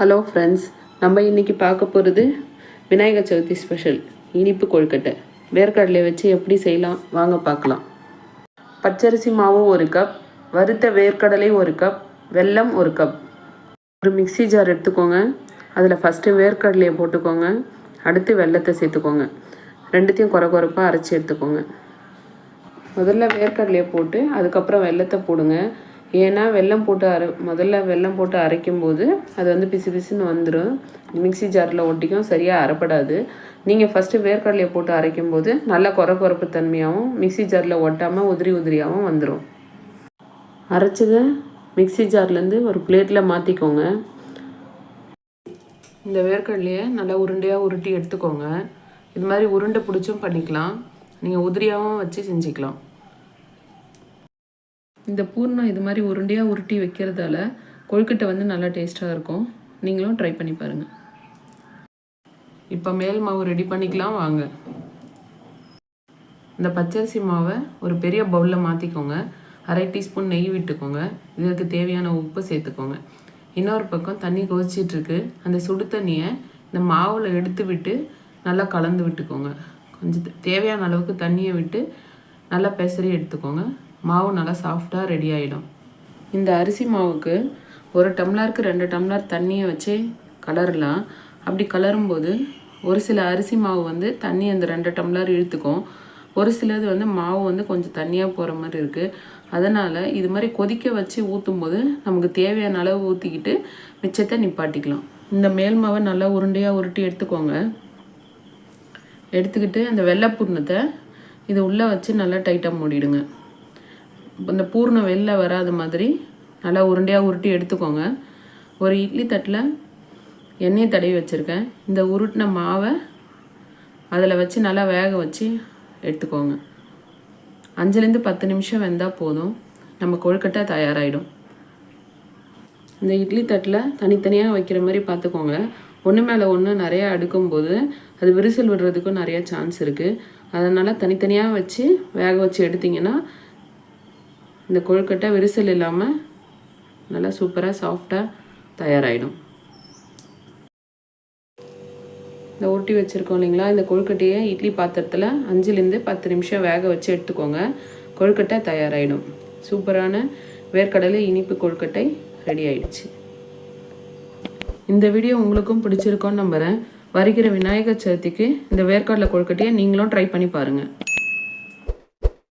Hello friends நம்ம இன்னைக்கு பார்க்க போகிறது விநாயகர் சதுர்த்தி ஸ்பெஷல் இனிப்பு கொழுக்கட்டை. வேர்க்கடலை வச்சு எப்படி செய்யலாம்? வாங்க பார்க்கலாம். பச்சரிசி மாவு ஒரு கப் வறுத்த வேர்க்கடலை ஒரு கப் வெல்லம் ஒரு கப் ஒரு மிக்ஸி ஜார் எடுத்துக்கோங்க. அதில் ஃபஸ்ட்டு வேர்க்கடலையை போட்டுக்கோங்க. அடுத்து வெல்லத்தை சேர்த்துக்கோங்க. ரெண்டுத்தையும் குறை குறைப்பாக அரைச்சி எடுத்துக்கோங்க. முதல்ல வேர்க்கடலையை போட்டு அதுக்கப்புறம் வெல்லத்தை போடுங்க. ஏன்னா வெல்லம் போட்டு அரை முதல்ல வெல்லம் போட்டு அரைக்கும் போது அது வந்து பிசு பிசுன்னு வந்துடும் மிக்ஸி ஜாரில் ஒட்டிக்கும் சரியாக அரைப்படாது. நீங்கள் ஃபஸ்ட்டு வேர்க்கடலையை போட்டு அரைக்கும் போது நல்ல குறை தன்மையாகவும் மிக்ஸி ஜாரில் ஒட்டாமல் உதிரி உதிரியாகவும் வந்துடும் அரைச்சதை மிக்ஸி ஜார்லேருந்து ஒரு பிளேட்டில் மாற்றிக்கோங்க இந்த வேர்க்கடலையை நல்லா உருண்டையாக உருட்டி எடுத்துக்கோங்க. இது மாதிரி உருண்டை பிடிச்சும் பண்ணிக்கலாம். நீங்கள் உதிரியாகவும் வச்சு செஞ்சுக்கலாம். இந்த பூர்ணம் இது மாதிரி உருண்டையாக உருட்டி வைக்கிறதால கொழுக்கட்டை வந்து நல்லா டேஸ்ட்டாக இருக்கும். நீங்களும் ட்ரை பண்ணி பாருங்கள் இப்போ மேல் மாவு ரெடி பண்ணிக்கலாம் வாங்க. இந்த பச்சரிசி மாவை ஒரு பெரிய பவுலில் மாற்றிக்கோங்க அரை டீஸ்பூன் நெய் விட்டுக்கோங்க. இதற்கு தேவையான உப்பு சேர்த்துக்கோங்க. இன்னொரு பக்கம் தண்ணி கொதிச்சிட்ருக்கு அந்த சுடு தண்ணியை இந்த மாவில் எடுத்து விட்டு நல்லா கலந்து விட்டுக்கோங்க. கொஞ்சம் தேவையான அளவுக்கு தண்ணியை விட்டு நல்லா பெசரி எடுத்துக்கோங்க. மாவு நல்லா சாஃப்டாக ரெடி ஆகிடும் இந்த அரிசி மாவுக்கு ஒரு டம்ளருக்கு ரெண்டு டம்ளர் தண்ணியை வச்சு கலரலாம். அப்படி கலரும்போது ஒரு சில அரிசி மாவு வந்து தண்ணி அந்த ரெண்டு டம்ளர் இழுத்துக்கும். ஒரு சிலது வந்து மாவு வந்து கொஞ்சம் தண்ணியாக போகிற மாதிரி இருக்குது அதனால் இது மாதிரி கொதிக்க வச்சு ஊற்றும்போது நமக்கு தேவையான அளவு ஊற்றிக்கிட்டு மிச்சத்தை நிப்பாட்டிக்கலாம். இந்த மேல் மாவை நல்லா உருண்டையாக உருட்டி எடுத்துக்கோங்க. எடுத்துக்கிட்டு அந்த வெள்ளை புண்ணத்தை இது உள்ளே வச்சு நல்லா டைட்டாக மூடிடுங்க. இந்த பூர்ணம் வெளில வராத மாதிரி நல்லா உருண்டையாக உருட்டி எடுத்துக்கோங்க. ஒரு இட்லி தட்டில் எண்ணெய் தடவி வச்சுருக்கேன். இந்த உருட்டின மாவை அதில் வச்சு நல்லா வேக வச்சு எடுத்துக்கோங்க. அஞ்சுலேருந்து பத்து நிமிஷம் வெந்தால் போதும். நம்ம கொழுக்கட்டை தயாராகிடும் இந்த இட்லி தட்டில் தனித்தனியாக வைக்கிற மாதிரி பார்த்துக்கோங்க. ஒன்று மேலே ஒன்று நிறையா அடுக்கும்போது அது விரிசல் விடுறதுக்கும் நிறையா சான்ஸ் இருக்குது அதனால் தனித்தனியாக வச்சு வேக வச்சு எடுத்தீங்கன்னா இந்த கொழுக்கட்டை விரிசல் இல்லாமல் நல்லா சூப்பராக சாஃப்டாக தயாராகிடும் இந்த ஒட்டி வச்சுருக்கோம் இல்லைங்களா? இந்த கொழுக்கட்டையை இட்லி பாத்திரத்தில் அஞ்சுலேருந்து பத்து நிமிஷம் வேக வச்சு எடுத்துக்கோங்க. கொழுக்கட்டை தயாராகிடும் சூப்பரான வேர்க்கடலை இனிப்பு கொழுக்கட்டை ரெடி ஆயிடுச்சு. இந்த வீடியோ உங்களுக்கும் பிடிச்சிருக்கோன்னு நம்புகிறேன் வருகிற விநாயகர் சதுர்த்திக்கு இந்த வேர்க்கடலை கொழுக்கட்டையை நீங்களும் ட்ரை பண்ணி பாருங்கள்